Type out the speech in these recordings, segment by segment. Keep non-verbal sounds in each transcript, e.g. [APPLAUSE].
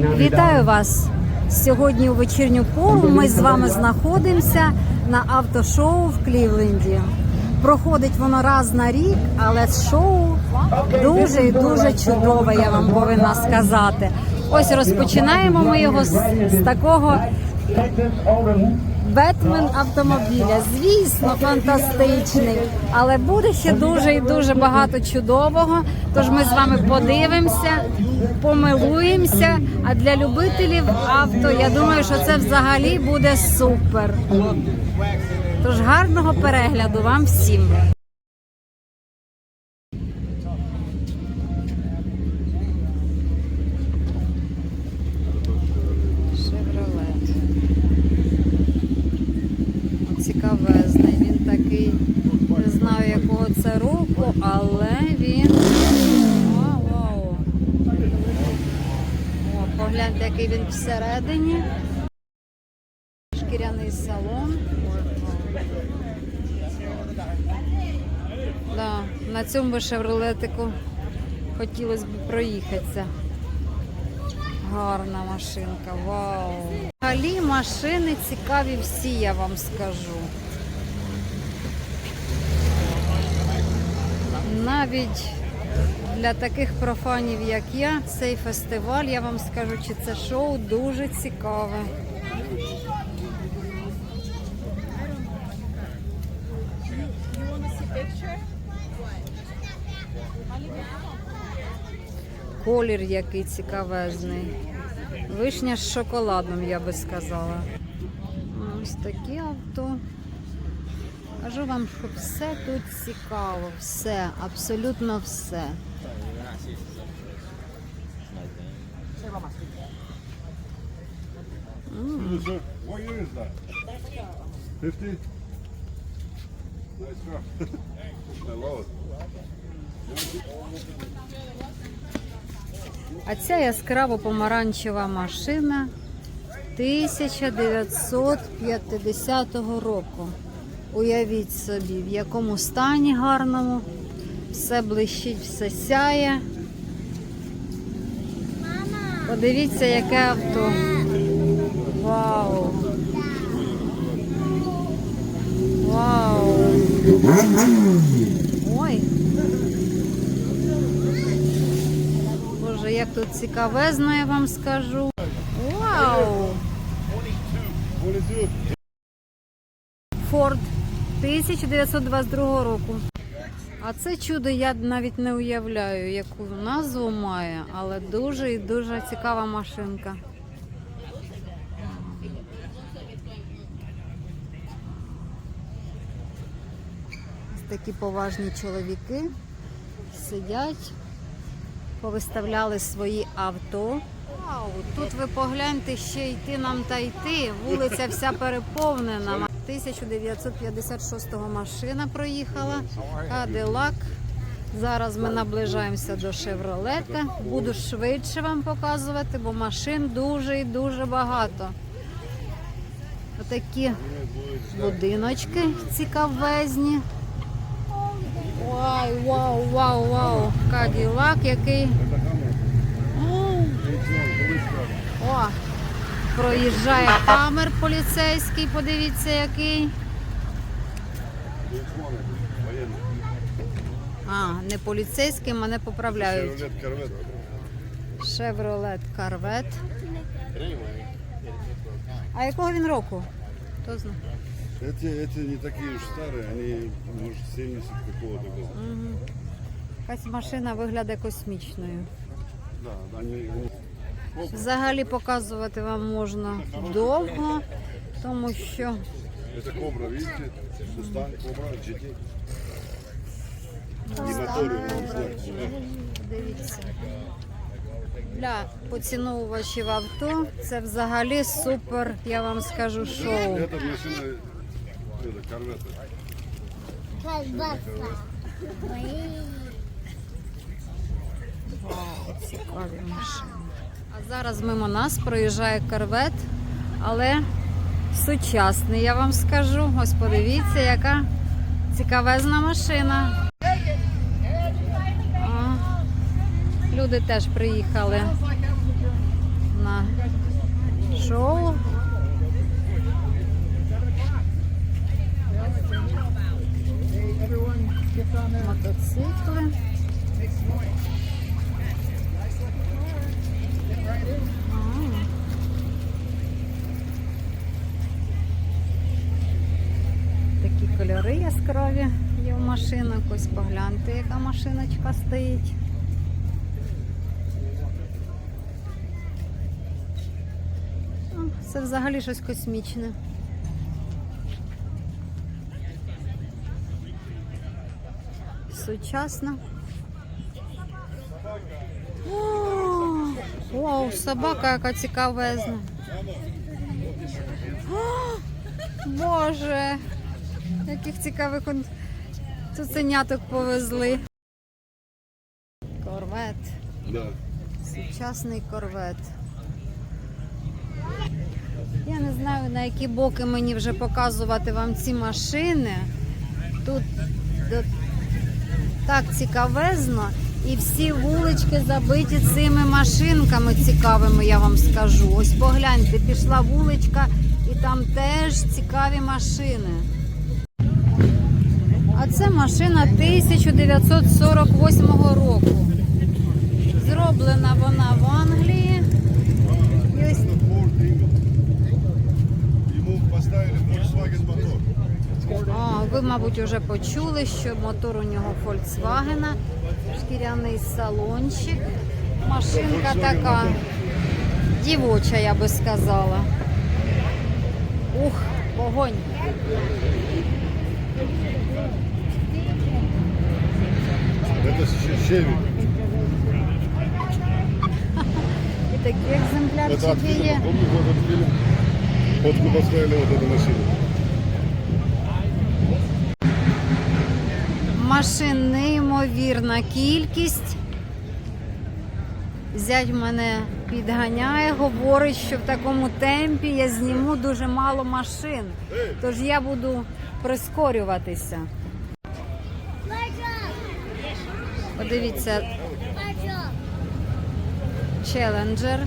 Вітаю вас сьогодні у вечірню пору. Ми з вами знаходимося на автошоу в Клівленді. Проходить воно раз на рік, але шоу дуже і дуже чудове, я вам повинна сказати. Ось розпочинаємо ми його з, з такого Бетмен автомобіля. Звісно, фантастичний, але буде ще дуже і дуже багато чудового. Тож ми з вами подивимося, помилуємося. А для любителів авто, я думаю, що це взагалі буде супер. Тож гарного перегляду вам всім. Шевролет. Цікавезний. Він такий, не знаю якого це року, але він. Вау, вау. О, який він всередині. Шкіряний салон. Да, на цьому шевролетику хотілося б проїхатися. Гарна машинка, вау. Взагалі машини цікаві всі, я вам скажу. Навіть для таких профанів, як я, цей фестиваль, я вам скажу, чи це шоу дуже цікаве. Колір який цікавезний. Вишня з шоколадом, я би сказала. Ось такі авто. Кажу вам, що все тут цікаво, все, абсолютно все. What year is that? 50? Nice car. I love it. А ця яскраво помаранчева машина 1950 року. Уявіть собі, в якому стані гарному, все блищить, все сяє. Подивіться, яке авто. Вау! Вау! Ой! Боже, як тут цікавезно, я вам скажу. Вау! Форд 1922 року. А це чудо я навіть не уявляю, яку назву має, але дуже і дуже цікава машинка. Такі поважні чоловіки сидять, повиставляли свої авто. Вау, тут ви погляньте ще йти нам та йти. Вулиця вся переповнена. 1956 машина проїхала. Кадилак. Зараз ми наближаємося до Шевролета. Буду швидше вам показувати, бо машин дуже і дуже багато. Отакі будиночки цікавезні. Вау, вау, вау, вау. Каділак який. О, проїжджає камер поліцейський, подивіться який. А, не поліцейський, мене поправляють. Chevrolet Corvette. А якого він року? Хто знає? Эти, эти не такие уж старые, они, может, 70 какого-то года. Якась машина виглядає космічною. Да, они, они- Взагалі показувати вам можна довго, тому що Это Кобра, видите? Мустанг, Кобра, GT. И моторы, он знает. дивіться. Для поціновувачів авто це взагалі супер, я вам скажу, шоу. Эта машина, это Корвет. Вау, цікаві машини. А зараз мимо нас проїжджає корвет, але сучасний, я вам скажу. Ось подивіться, яка цікавезна машина. О, люди теж приїхали на мотоцикли. Такі кольори яскраві є в машинах. Ось погляньте, яка машиночка стоїть. Це взагалі щось космічне. Сучасно. О, Вау, собака яка цікавезна. О, Боже, яких цікавих цуценяток повезли. Корвет. Сучасний корвет. Я не знаю, на які боки мені вже показувати вам ці машини. Тут так цікавезно. І всі вулички забиті цими машинками цікавими, я вам скажу. Ось погляньте, пішла вуличка, і там теж цікаві машини. А це машина 1948 року. Зроблена вона в Англії. Ford поставили Volkswagen мотор. О, ви, мабуть, вже почули, що мотор у нього Volkswagen, шкіряний салончик. Машинка Volkswagen така мотор. дівоча, я би сказала. Ух, вогонь. Это Ще- Chevy. І [LAUGHS] такі Это от екземплярчики фильма. є. Помнишь вот этот фильм? Вот мы поставили вот эту машину. Машин неймовірна кількість. Зять мене підганяє, говорить, що в такому темпі я зніму дуже мало машин. Тож я буду прискорюватися. Подивіться, челенджер.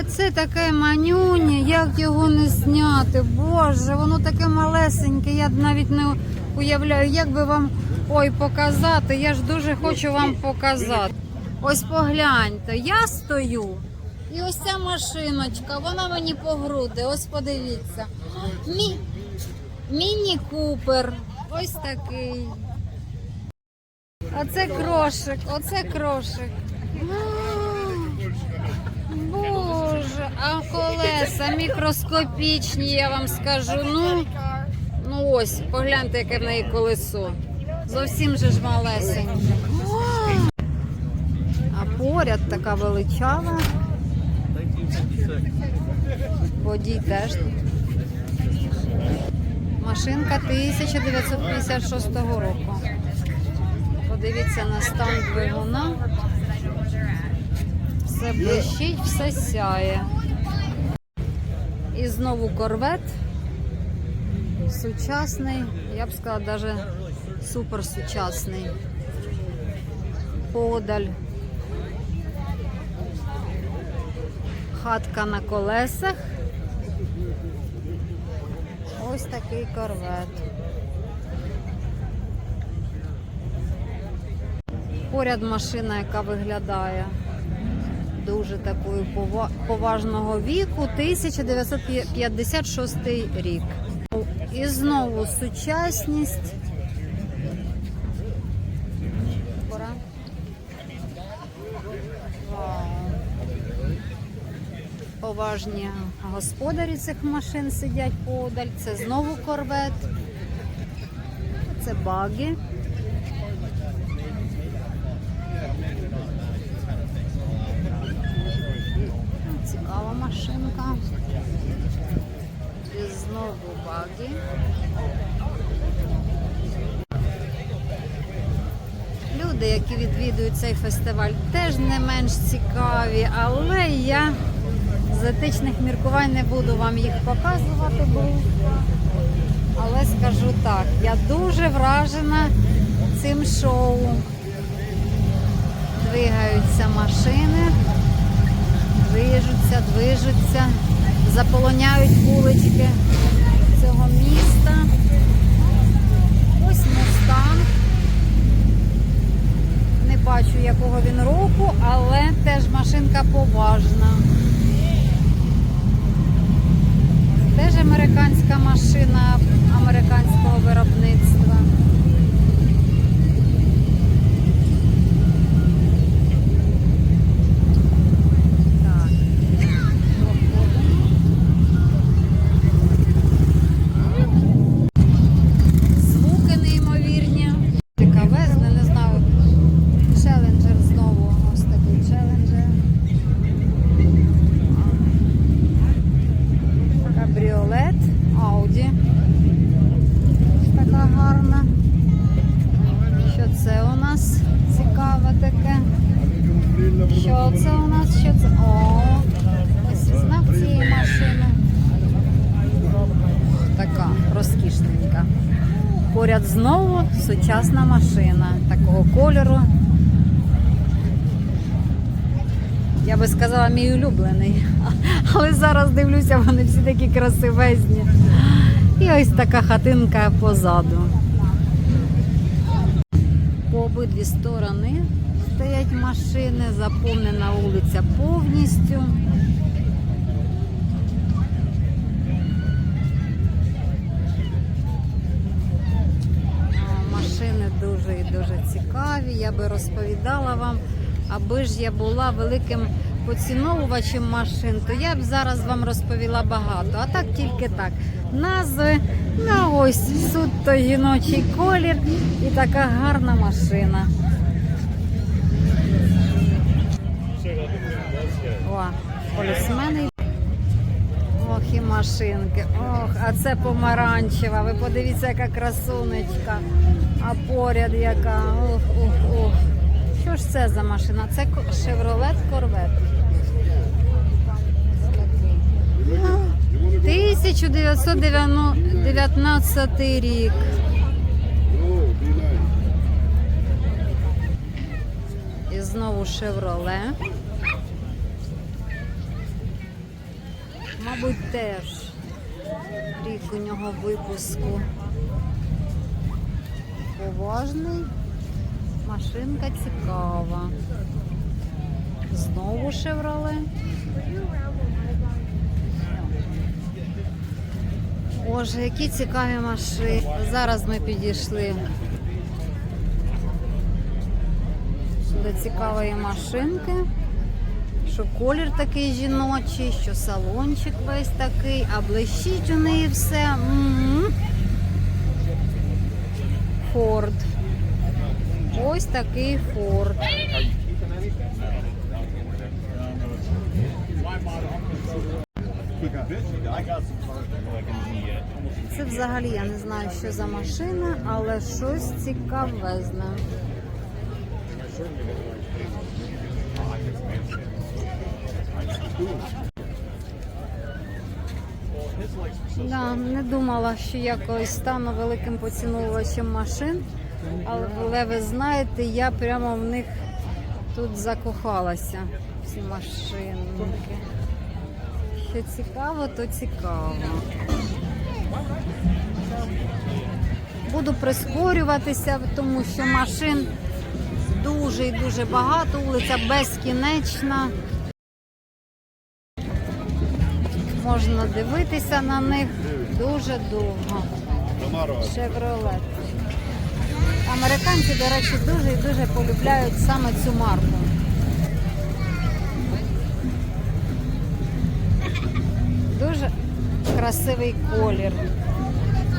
Я скажу, 292. А це таке манюнє, як його не зняти. Боже, воно таке малесеньке. Я навіть не уявляю, як би вам ой показати. Я ж дуже хочу вам показати. Ось погляньте, я стою. І ось ця машиночка, вона мені по груди. Ось подивіться. Мі... Міні Купер. Ось такий. Оце крошик, оце крошик. Боже, а колеса мікроскопічні, я вам скажу. Ну, ну ось, погляньте, яке в неї колесо. Зовсім же ж малесеньке. А поряд така величава. Водій теж. Машинка 1956 року. Подивіться на стан двигуна. Все блищить, все сяє. І знову корвет. Сучасний, я б сказала, навіть суперсучасний. Подаль. Хатка на колесах. Ось такий корвет. Поряд машина, яка виглядає дуже такою пова- поважного віку, 1956 рік. І знову сучасність. Поважні господарі цих машин сидять подаль. Це знову корвет. Це баги. Які відвідують цей фестиваль, теж не менш цікаві, але я з етичних міркувань не буду вам їх показувати близько. Але скажу так, я дуже вражена цим шоу. Двигаються машини движуться, движуться, заполоняють вулички цього міста. Ось Мустанг. Не бачу, якого він року, але теж поважна. Теж американська машина американського виробництва. Так. Звуки неймовірні. Така везне, не знаю. Челенджер знову. Ось такий челенджер. Кабріолет, Ауді. Така гарна. Що це у нас цікаве таке? Що це у нас? Що це? О, ось знак цієї машини. Така розкішненька. Поряд знову сучасна машина такого кольору. Я би сказала, мій улюблений. Але зараз дивлюся, вони всі такі красивезні. І ось така хатинка позаду. По обидві сторони стоять машини, заповнена вулиця повністю. Машини дуже і дуже цікаві. Я би розповідала вам, аби ж я була великим поціновувачем машин, то я б зараз вам розповіла багато. А так тільки так. Назви на ось суто жіночий колір і така гарна машина. Полісмени. Ох, і машинки. Ох, а це помаранчева. Ви подивіться, яка красунечка. А поряд яка. Ох, ох, ох. Що ж це за машина? Це Chevrolet Corvette. Такий. 1919 рік. І знову Chevrolet. Мабуть, теж рік у нього випуску. Поважний. Машинка цікава. Знову Chevrolet. Боже, які цікаві машини. Зараз ми підійшли до цікавої машинки. Що колір такий жіночий, що салончик весь такий, а блищить у неї все. Форд. Ось такий Форд. Це взагалі я не знаю, що за машина, але щось цікавезне. Да, не думала, що я колись стану великим поціновувачем машин, але ви знаєте, я прямо в них тут закохалася. Ці машинки. Що цікаво, то цікаво. Буду прискорюватися, тому що машин дуже і дуже багато, вулиця безкінечна. Можна дивитися на них дуже довго. Chevrolet. Американці, до речі, дуже і дуже полюбляють саме цю марку. Дуже красивий колір.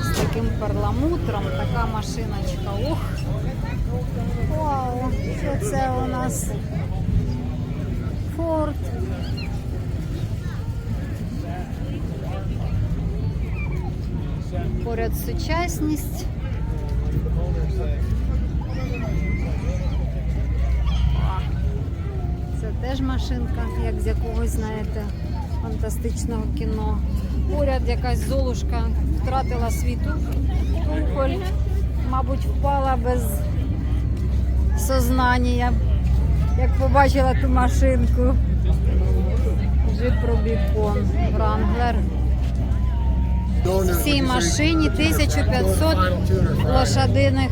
З таким перламутром, така машиночка. Ух! Вау! Що це у нас? Форд. Поряд сучасність. Це теж машинка, як з якогось, знаєте, фантастичного кіно. Поряд якась золушка втратила свій туфель, мабуть, впала без сознання, як побачила ту машинку. Джип Рубікон, Вранглер. В цій машині 1500 лошадиних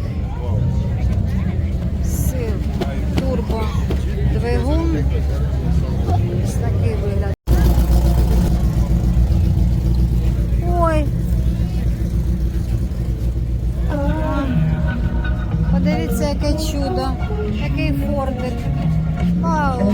сил. Турбо двигун. Ось такий вигляд. Ой. Подивіться, яке чудо. Який фордик. Вау.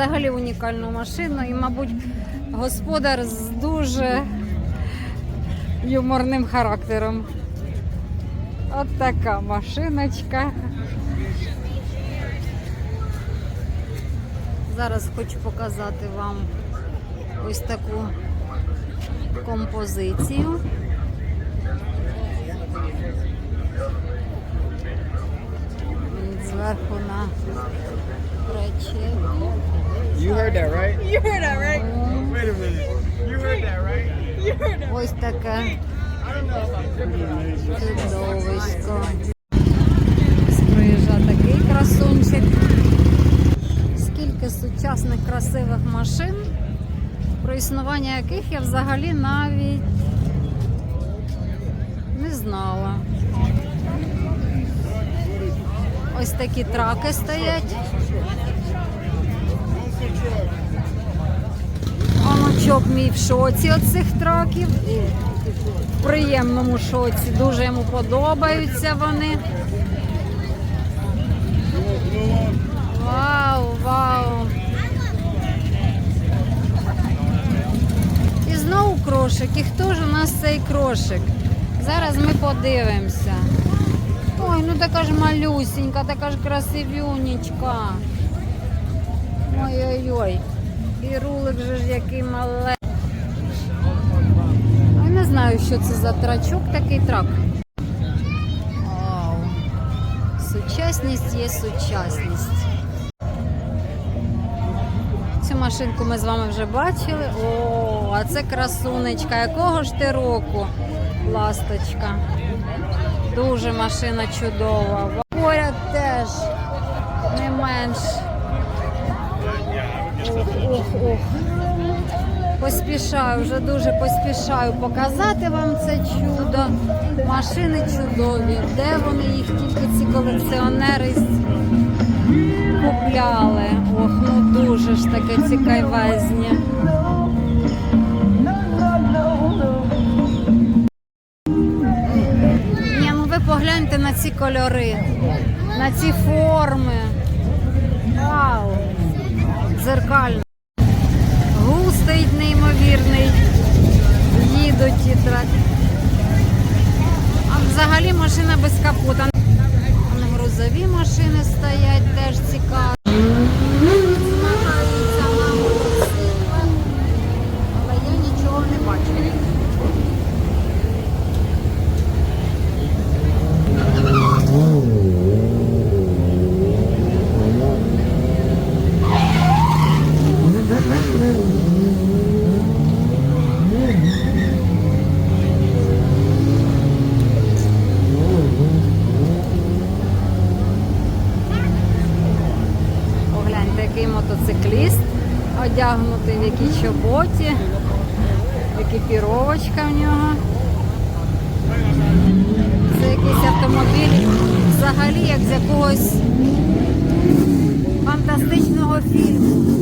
Взагалі унікальну машину і, мабуть, господар з дуже юморним характером. От така машиночка. Зараз хочу показати вам ось таку композицію. Зверху на. You heard that, right? You heard that, right? Wait a minute. You heard that, right? You heard that. Ось таке чудовисько. Проїжджа такий красунчик. Скільки сучасних красивих машин, про існування яких я взагалі навіть не знала. Ось такі траки стоять. Онучок мій в шоці від цих траків. В приємному шоці. Дуже йому подобаються вони. Вау, вау. І знову крошик. І хто ж у нас цей крошик? Зараз ми подивимося. Ой, ну така ж малюсенька, така ж красивюнечка. Ой-ой-ой. І рулик же ж який мале. Не знаю, що це за трачок, такий трак. Вау. Сучасність є сучасність. Цю машинку ми з вами вже бачили. О, а це красунечка. Якого ж ти року? Ласточка. Дуже машина чудова. Поряд теж не менш. Ох, ох. Поспішаю, вже дуже поспішаю показати вам це чудо. Машини чудові. Де вони їх тільки ці колекціонери купляли? Ох, ну дуже ж таке цікавезні. На ці кольори, на ці форми. Вау! Зеркально. Гул стоїть неймовірний. Їдуть і трак. А взагалі машина без капота. Грузові машини стоять, теж цікаво. Змагаються на мотоциклах. Але я нічого не бачу. Погляньте, який мотоцикліст якій чоботі, екіпіровочка в нього. Це якийсь автомобіль взагалі як з якогось фантастичного фільму.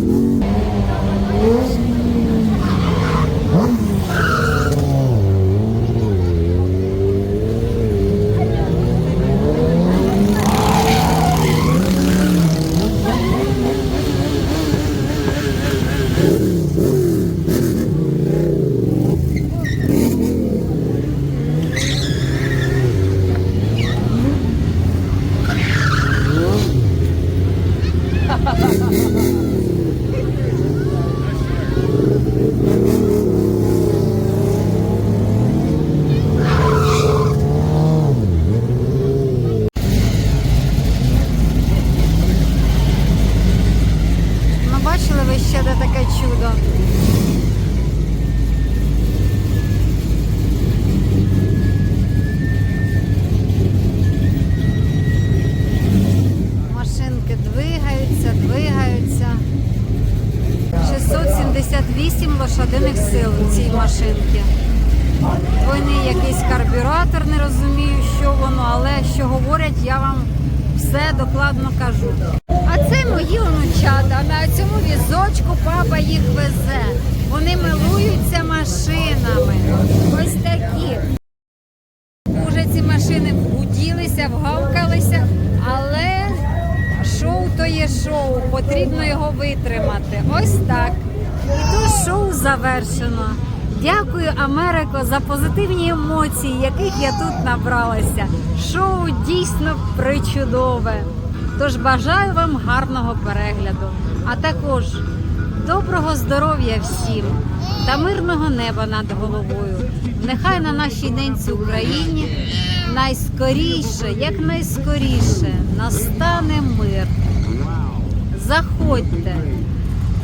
Все докладно кажу. А це мої онучата. На цьому візочку папа їх везе. Вони милуються машинами. Ось такі. Уже ці машини вгуділися, вгавкалися, але шоу то є шоу, потрібно його витримати. Ось так. І тут шоу завершено. Дякую, Америко, за позитивні емоції, яких я тут набралася. Шоу дійсно причудове. Тож бажаю вам гарного перегляду, а також доброго здоров'я всім та мирного неба над головою. Нехай на нашій ненці Україні найскоріше, як найскоріше настане мир. Заходьте,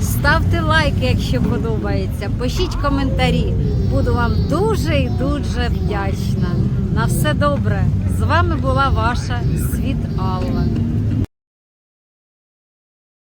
ставте лайки, якщо подобається. Пишіть коментарі. Буду вам дуже і дуже вдячна. На все добре. З вами була ваша Світ Алла.